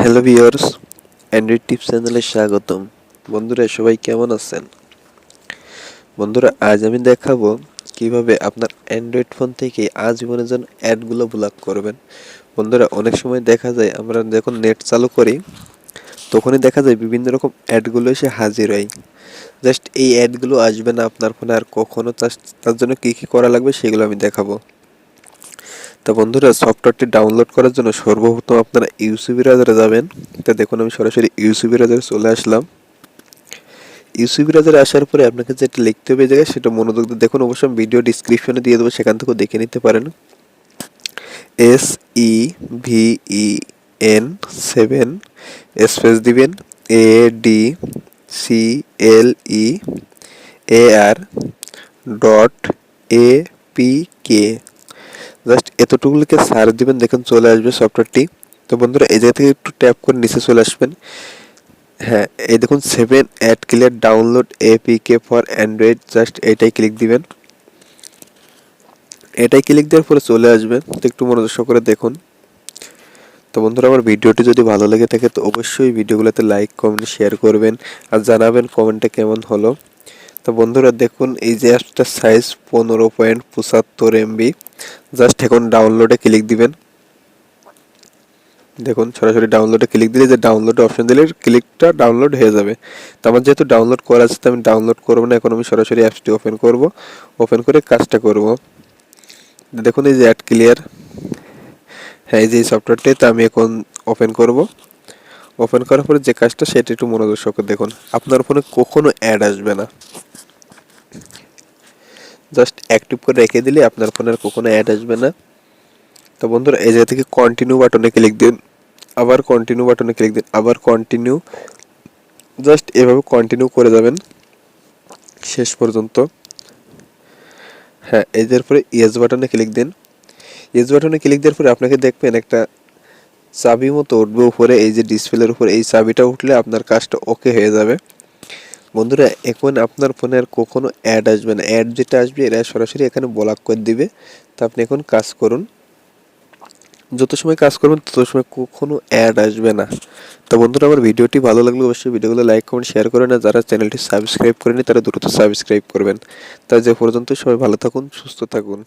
Hello viewers Android tips চ্যানেলে স্বাগতম। বন্ধুরা, সবাই কেমন আছেন? বন্ধুরা, আজ আমি দেখাবো কীভাবে আপনার অ্যান্ড্রয়েড ফোন থেকে আজীবনের জন্য অ্যাডগুলো ব্লক করবেন। বন্ধুরা, অনেক সময় দেখা যায়, আমরা যখন নেট চালু করি, তখনই দেখা যায় বিভিন্ন রকম অ্যাডগুলো এসে হাজির হয়। জাস্ট এই অ্যাডগুলো আসবে না আপনার ফোনে আর কখনো তার- তার জন্য কী কী করা লাগবে সেগুলো আমি দেখাবো। তো বন্ধুরা সফটওয়্যারটি ডাউনলোড করার জন্য সর্বপ্রথম আপনারা ইউসিবি রাজারে যাবেন। তা দেখুন, আমি সরাসরি ইউসিবি রাজারে চলে আসলাম। ইউসিবি রাজারে আসার পরে আপনাকে যেটা লিখতে হবে জায়গায়, সেটা মনোযোগ দিয়ে দেখুন। অবশ্যই ভিডিও ডিসক্রিপশনে দিয়ে দেবো, সেখান থেকেও দেখে নিতে পারেন। S E V E N seven space দিবেন A D C L E A R dot A P K just এতটুকু লিখে সার্চ দিবেন, দেখুন চলে আসবে সফটওয়্যারটি তো বন্ধুরা, এই জায়গা থেকে একটু ট্যাপ করে নিচে চলে আসবেন। হ্যাঁ এই দেখুন seven ad clear download APK for android just এটাই ক্লিক দিবেন। এটাই ক্লিক দেওয়ার পরে চলে আসবে। তো একটু মনোযোগ করে দেখুন। তো বন্ধুরা, আমার ভিডিওটি যদি ভালো লেগে থাকে, তো অবশ্যই ভিডিওগুলোতে লাইক কমেন্ট শেয়ার করবেন। আর জানাবেন কমেন্টে কেমন হলো। তো বন্ধুরা দেখুন, এই যে অ্যাপসটার সাইজ পনেরো পয়েন্ট পঁচাত্তর এমবি জাস্ট এখন ডাউনলোডে ক্লিক দিবেন। দেখুন, সরাসরি ডাউনলোডে ক্লিক দিলে যে ডাউনলোড অপশন দিলে ক্লিকটা ডাউনলোড হয়ে যাবে। তো আমার যেহেতু ডাউনলোড করা আছে, তো আমি ডাউনলোড করব না, এখন আমি সরাসরি অ্যাপসটি ওপেন করব। ওপেন করে কাজটা করব। দেখুন, এই যে অ্যাড ক্লিয়ার হ্যাঁ এই যে সফটওয়্যারটি তো আমি এখন ওপেন করব। ওপেন করার পরে যে কাজটা, সেটা একটু মনোযোগ সহকারে দেখুন। আপনার ফোনে কখনো অ্যাড আসবে না। অ্যাক্টিভ করে রেখে দিলে আপনার ফোনের কখনো অ্যাড আসবে না। তো বন্ধুরা, এই জায়গা থেকে কন্টিনিউ বাটনে ক্লিক দিন, আবার কন্টিনিউ বাটনে ক্লিক দিন, আবার কন্টিনিউ জাস্ট এভাবে কন্টিনিউ করে যাবেন, শেষ পর্যন্ত। হ্যাঁ এই যার পরে ইয়েস বাটনে ক্লিক দিন। ইয়েস বাটনে ক্লিক দেওয়ার পরে আপনাকে দেখবেন একটা চাবি মতো উঠবে উপরে, এই যে ডিসপ্লের উপরে, এই চাবিটা উঠলে আপনার কাজটা ওকে হয়ে যাবে। বন্ধুরা, এখন আপনার ফোনে আর কখনো অ্যাড আসবে না। অ্যাড যেটা আসবে, এরা সরাসরি এখানে ব্লক করে দিবে। তো আপনি এখন কাজ করুন। যত সময় কাজ করবেন, তত সময় কখনো অ্যাড আসবে না। তো বন্ধুরা, আমার ভিডিওটি ভালো লাগলে অবশ্যই ভিডিওগুলো লাইক কমেন্ট শেয়ার করেন আর যারা চ্যানেলটি সাবস্ক্রাইব করেনি তারা দ্রুত সাবস্ক্রাইব করবেন। তাই যে পর্যন্ত সবাই ভালো থাকুন, সুস্থ থাকুন।